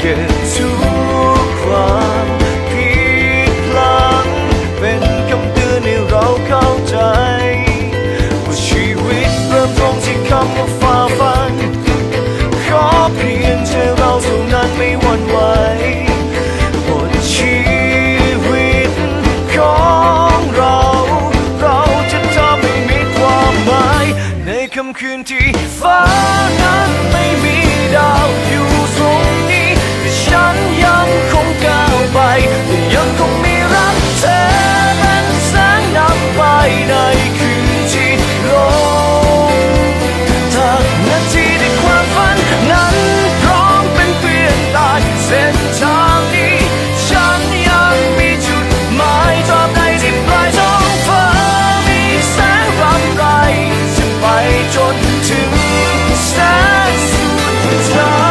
เกิดทุกความผิดพลังเป็นคำเตือนให้เราเข้าใจ ว่าชีวิตเริ่มตรงที่คำว่าฝ่าฟัน ขอเพียงเธอเราเท่านั้นไม่หวั่นไหวบนชีวิตของเรา เราจะทำให้มีความหมาย ในคำคืนที่ฟ้านั้นไม่ stars.